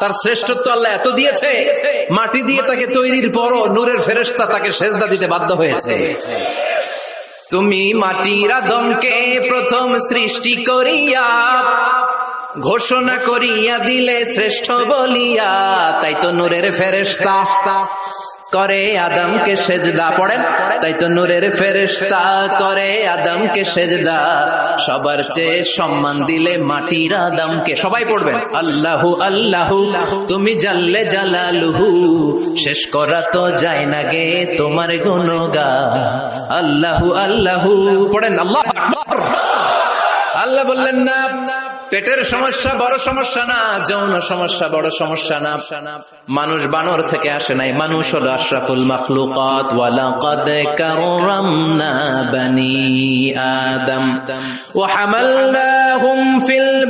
তার শ্রেষ্ঠত্ব আল্লাহ এত দিয়েছে। মাটি দিয়ে তাকে তৈরির পরও নূরের ফেরেস্তা তাকে সেজদা দিতে বাধ্য হয়েছে। তুমি মাটির আদমকে প্রথম সৃষ্টি করিয়া, ঘোষণা করিয়া দিলে শ্রেষ্ঠ বলিয়া, তাই তো নূরের ফেরেশতা। করে আদমকে সেজদা পড়েন, তাই তো নূরের ফেরেশতা করে আদমকে সেজদা। সবার চেয়ে সম্মান দিলে মাটির আদমকে। সবাই পড়বেন, আল্লাহু আল্লাহু, তুমি জাল্লে জালালুহু, শেষ করা তো যায় না গে তোমার গুণগা আল্লাহু আল্লাহু, পড়েন, আল্লাহ আল্লাহ বললেন, না পেটের সমস্যা বড় সমস্যা না, যৌন সমস্যা বড় সমস্যা না। মানুষ বানর থেকে আসে নাই, মানুষ হল আশরাফুল মখলুকাত। ওয়ালাকাদ কারামনা বানি আদম। ফিল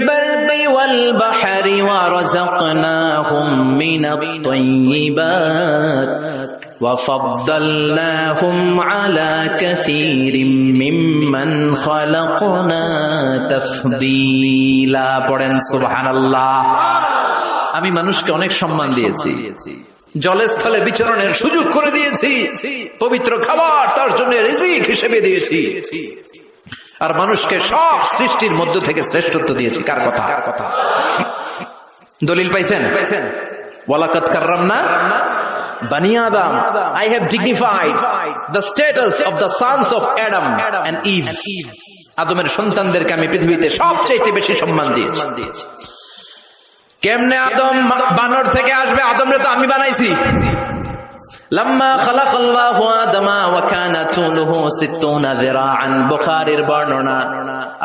وفضلناهم على كثير ممن خلقنا تفضيلا পড়েন সুবহানাল্লাহ আমি মানুষকে অনেক সম্মান দিয়েছি জলে স্থলে বিচরণের সুযোগ করে দিয়েছি পবিত্র খাবার তার জন্য রিজিক হিসেবে দিয়েছি আর মানুষকে সব সৃষ্টির মধ্য থেকে শ্রেষ্ঠত্ব দিয়েছি কার কথা কার কথা দলিল পাইছেন পাইছেন ওয়ালাকাত কাররাম না Bani Adam, I have dignified the status of the sons of Adam and Eve. আদমের সন্তানদেরকে আমি পৃথিবীতে সবচেয়ে বেশি সম্মান দিয়েছি কেমনে আদম বানর থেকে আসবে আদমরে তো আমি বানাইছি لما خلق الله آدم وكان طوله 60 ذراعا বুখারীর বর্ণনা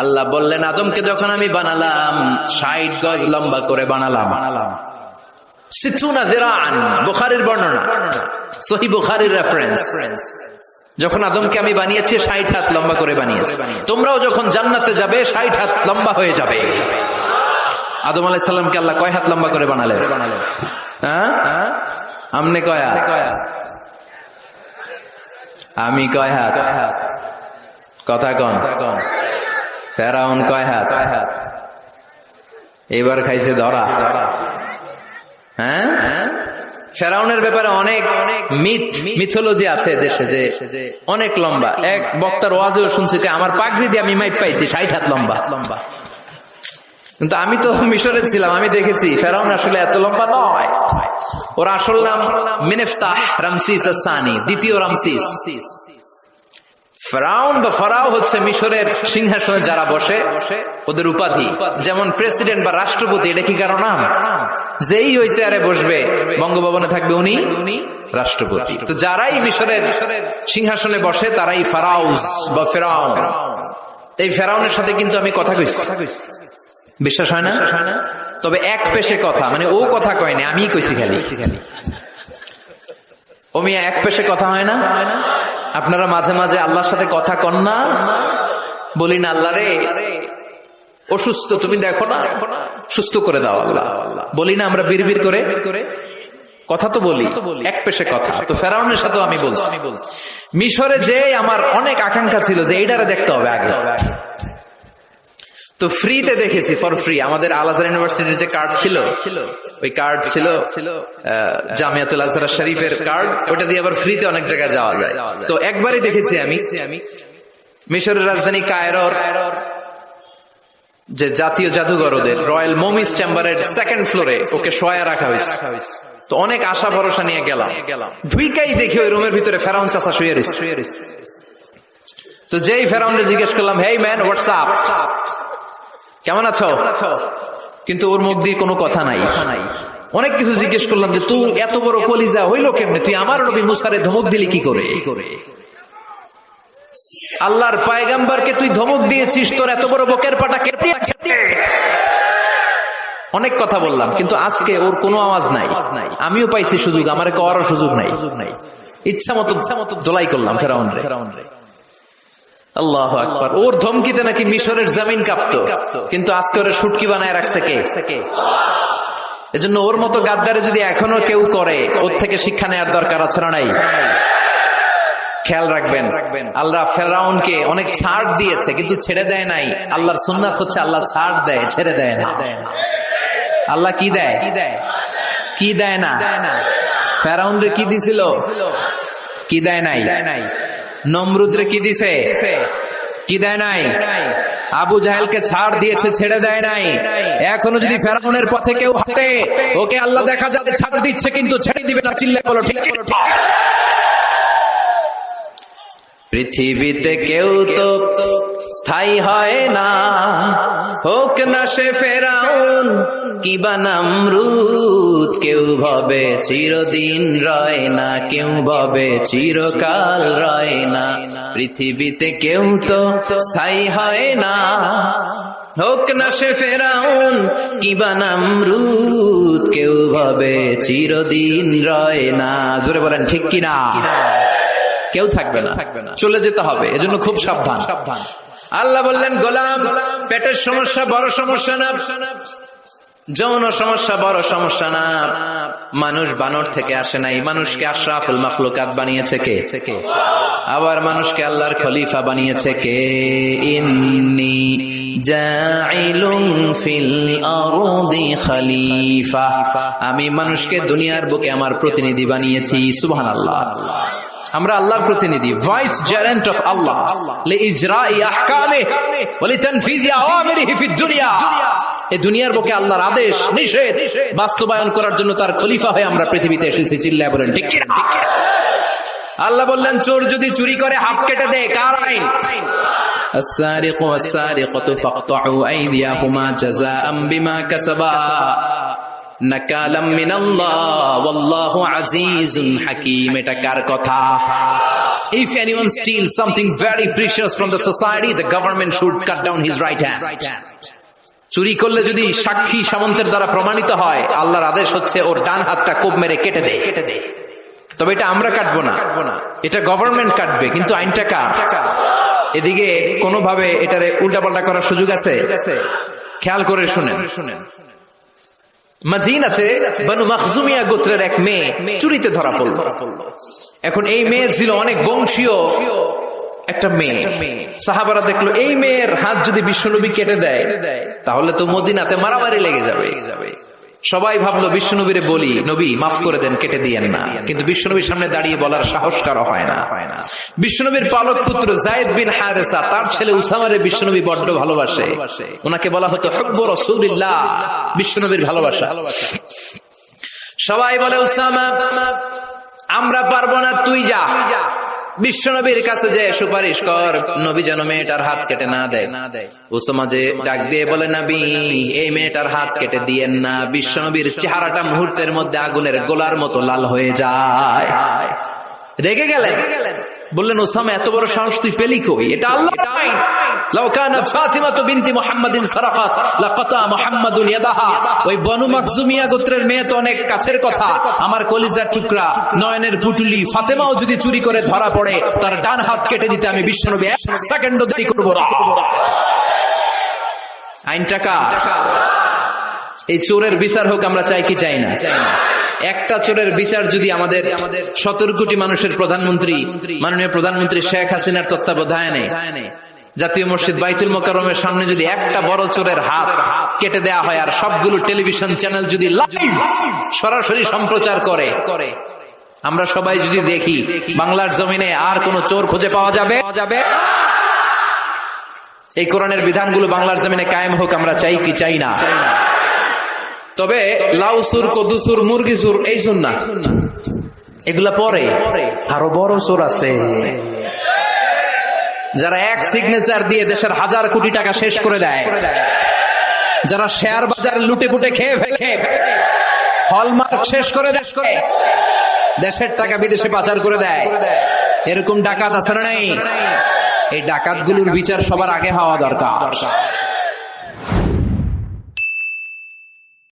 আল্লাহ বললেন আদমকে যখন আমি বানালাম 60 গজ লম্বা করে বানালাম বানালাম যখন আদমকে আমি বানিয়েছি, ষাট হাত লম্বা করে বানিয়েছি। তোমরাও যখন জান্নাতে যাবে, ষাট হাত লম্বা হয়ে যাবে। আদম আল্লাহ কয় হাত লম্বা করে হ্যাঁ? আমনে কয় আমি কয় হাত? কথা কন। কয় হাত? এবার খাইছে ধরা ধরা। হ্যাঁ? ফেরাউনের ব্যাপারে অনেক মিথ, মিথোলজি আছে দেশে যে অনেক লম্বা। এক বক্তার ওয়াজেও শুনছি যে আমার পাগড়ি দিয়ে আমি মাইপ পাইছি, ষাট হাত লম্বা। লম্বা কিন্তু আমি তো মিশরে ছিলাম, আমি দেখেছি ফেরাউন আসলে এত লম্বা নয়। ওর আসল নাম মিনেফতাহ রামসিস সানি দ্বিতীয় রামসিস। ফেরাউন বা ফরাও হচ্ছে মিশরের সিংহাসনে যারা বসে বসে ওদের উপাধি। যেমন প্রেসিডেন্ট বা রাষ্ট্রপতি, এটা কি কারও নাম? যেই ওই চেয়ারে বসবে, বঙ্গভবনে থাকবে উনি উনি রাষ্ট্রপতি। তো যারাই মিশরের সিংহাসনে বসে, তারাই ফারাউজ বা ফেরাউন। এই ফেরাউনের সাথে কিন্তু আমি কথা কইছি। বিশ্বাস হয় না? তবে এক পেশে কথা মানে ও কথা কয়নি আমি কইছি খালি। ও মিয়া, এক পেশে কথা হয় না? আপনারা মাঝে মাঝে আল্লাহর সাথে কথা কন না? বলি না, আল্লাহ রে, অসুস্থ, তুমি দেখো না, সুস্থ করে দাও আল্লাহ। বলি না, আমরা বিড়বির করে? কথা তো বলি, এক পেশে কথা। তো ফেরাউনের সাথেও আমি বলছি। মিশরে যে আমার অনেক আকাঙ্ক্ষা ছিল যে এইটারে দেখতে হবে আগে। তো ফ্রিতে দেখেছি ফর ফ্রি আমাদের আল আজহার ইউনিভার্সিটির যে কার্ড ছিল, ওই কার্ড ছিল জামিয়াতুল আজহার শরীফের কার্ড ওটা দিয়ে আবার ফ্রিতে অনেক জায়গায় যাওয়া যায়। তো একবারই দেখেছি আমি, মিশরের রাজধানী কায়রর, যে জাতীয় জাদুঘর ওদের, রয়্যাল মোমিস চেম্বারের সেকেন্ড ফ্লোরে ওকে শোয়া রাখা হয়েছে। তো অনেক আশা ভরসা নিয়ে গেলাম। ঢুইকাই দেখি ওই রুমের ভিতরে ফেরাউন চাষা শুয়ে রয়েছে। তো যেই ফেরাউনরে জিজ্ঞেস করলাম হেই ম্যান হোয়াটসঅ্যাপ কেমন আছো? কিন্তু ওর মুখ দিয়ে কোনো কথা নাই। অনেক কিছু জিজ্ঞেস করলাম যে তুই এত বড় কলিজা হইল কেমনে? তুই আমার নবী মুসারে ধমক দিলি কি করে? কি করে? আল্লাহর পায়গাম্বারকে তুই ধমক দিয়েছিস তোর এত বড় বকের পাটা কেটে অনেক কথা বললাম কিন্তু আজকে ওর কোনো আওয়াজ নাই। আমিও পাইছি সুযোগ আমার কওয়ারও সুযোগ নাই। ইচ্ছা মতো ইচ্ছা মতো দোলাই করলাম ফেরাউন ফেরাউন রে আল্লাহ আকবার। ওর ধমকিতে নাকি মিশরের জামিন কাঁপতো। কিন্তু আজকে ওরা সুটকি বানায় রাখছে কে? এজন্য ওর মতো গাদ্দারে যদি এখনও কেউ করে, ওর থেকে শিক্ষা নেওয়ার দরকার আছে না নাই? খেয়াল রাখবেন, আল্লাহ ফেরাউনকে অনেক ছাড় দিয়েছে, কিন্তু ছেড়ে দেয় নাই। আল্লাহর সুন্নাত হচ্ছে আল্লাহ ছাড় দেয়, ছেড়ে দেয় না। আল্লাহ কি দেয়? কি দেয় কি দেয় না? ফেরাউন রে কি দিছিল? কি দেয় নাই? নমরুদ রে কি দিছে? কি দেয় নাই? আবু জাহেলকে ছাড় দিয়েছে, ছেড়ে দেয় নাই। এখনও যদি ফেরাউনের পথে কেউ হাঁটে, ওকে আল্লাহ দেখা যাবে, ছাড় দিচ্ছে, কিন্তু ছেড়ে দিবে না, চিল্লে বলো, ঠিক ঠিক। পৃথিবীতে কেউ তো স্থায়ী হয় না। হোক না সে ফেরাউন কিবা নামরুদ, কেউ ভাবে, চিরদিন রয় না, কেউ ভাবে, চিরকাল রয় না। পৃথিবীতে কেউ তো স্থায়ী হয় না। হোক না সে ফেরাউন কিবা নামরুদ, কেউ ভাবে, চিরদিন রয় না। জোরে বলেন, ঠিক কিনা? কেউ থাকবে না। থাকবে না চলে যেতে হবে, এজন্য খুব সাবধান সাবধান। আল্লাহ বললেন, গোলাম, পেটের সমস্যা বড় সমস্যা না, যৌন সমস্যা বড় সমস্যা না। মানুষ বানর থেকে আসে নাই। মানুষকে আশরাফুল মাখলুকাত বানিয়েছে কে? আবার মানুষকে আল্লাহর খলিফা বানিয়েছে কে? ইন্নি আমি মানুষকে দুনিয়ার বুকে আমার প্রতিনিধি বানিয়েছি, সুবহানাল্লাহ। আমরা আল্লাহর প্রতিনিধি ভাইস জেরেন্ট অফ আল্লাহ লি ইজরাই আহকামে ওয়া লিতানফিযি আওয়ামিরিহি ফিদ দুনিয়া এই দুনিয়ার বুকে আল্লাহর আদেশ নিষেধ বাস্তবায়ন করার জন্য তার খলিফা হয়ে আমরা পৃথিবীতে এসেছি চিল্লায় বলেন ঠিক কি না? ঠিক কি না? আল্লাহ বললেন চোর যদি চুরি করে হাত কেটে দেয় কার আইন السارق والسارقة فاقطعوا أيديهما جزاء بما كسبا মিনাল্লাহ আজিজুন এটা কার কথা. চুরি করলে যদি সাক্ষী সামন্তের দ্বারা প্রমাণিত হয়, আল্লাহর আদেশ হচ্ছে ওর ডান হাতটা কোপ মেরে কেটে দে। কেটে দে তবে এটা আমরা কাটবো না। এটা গভর্নমেন্ট কাটবে, কিন্তু আইনটা কার? এদিকে কোনোভাবে এটারে উল্টাপাল্টা করার সুযোগ আছে? খেয়াল করে শুনেন শুনেন। মাজিন আছে বানু মাখজুমিয়া গোত্রের এক মেয়ে চুরিতে ধরা পড়ল। এখন এই মেয়ে ছিল অনেক বংশীয় একটা মেয়ে। সাহাবারা দেখল এই মেয়ের হাত যদি বিশ্বনবী কেটে দেয় তাহলে তো মদিনাতে মারামারি লেগে যাবে। সবাই ভাবলো বিশ্বনবীরে বলি নবী মাফ করে দেন কেটে দিয়েন না। কিন্তু বিশ্বনবীর সামনে দাঁড়িয়ে বলার সাহস কারও হয় না। হয় না বিশ্বনবীর পালক পুত্র জায়দ বিন হারেসা তার ছেলে উসামারে বিশ্বনবী বড্ড ভালোবাসে। ওনাকে বলা হতো হব্ব রসুল্লাহ বিশ্বনবীর ভালোবাসা। সবাই বলে উসামা আমরা পারব না তুই যা। বিশ্বনবীর কাছে যে সুপারিশ কর নবী যেন মেয়েটার হাত কেটে না দেয়। না দেয় উসামা যে ডাক দিয়ে বলে নাবি এই মেয়েটার হাত কেটে দিয়েন না। বিশ্বনবীর চেহারাটা মুহূর্তের মধ্যে আগুনের গোলার মতো লাল হয়ে যায়। রেগে গেলেন বললেন, ওসামা, এত বড় সাহস তুই পেলি কই? এটা আল্লাহ আইন। চুরি করে ধরা পড়ে, তার ডান হাত কেটে দিতে আমি বিশ্বনবী এক সেকেন্ডও দেরি করব না। আইনটা কার? এই চোরের বিচার হোক, আমরা চাই কি, চাই না। একটা চোরের বিচার যদি আমাদের সতেরো কোটি মানুষের প্রধানমন্ত্রী, মাননীয় প্রধানমন্ত্রী শেখ হাসিনার তত্ত্বাবধানে জাতীয় মসজিদ বাইতুল মোকারমের সামনে যদি একটা বড় চোরের হাত কেটে দেয়া হয় আর সবগুলো টেলিভিশন চ্যানেল যদি সরাসরি সম্প্রচার করে করে আমরা সবাই যদি দেখি বাংলার জমিনে আর কোন চোর খুঁজে পাওয়া যাবে যাবে? এই কোরআনের বিধানগুলো বাংলার জমিনে কায়েম হোক, আমরা চাই কি, চাই না। তবে লাউ সুর কদুসুর মুরগি সুর এই সুর না এগুলা পরে। আরও বড় সুর আছে। যারা এক সিগনেচার দিয়ে দেশের হাজার কোটি টাকা শেষ করে দেয়। যারা শেয়ার বাজার লুটে পুটে খেয়ে ফেলে। হলমার্ক শেষ করে দেশ করে দেশের টাকা বিদেশে পাচার করে দেয়। এরকম ডাকাত আছে না নাই? এই ডাকাতগুলোর বিচার সবার আগে হওয়া দরকার।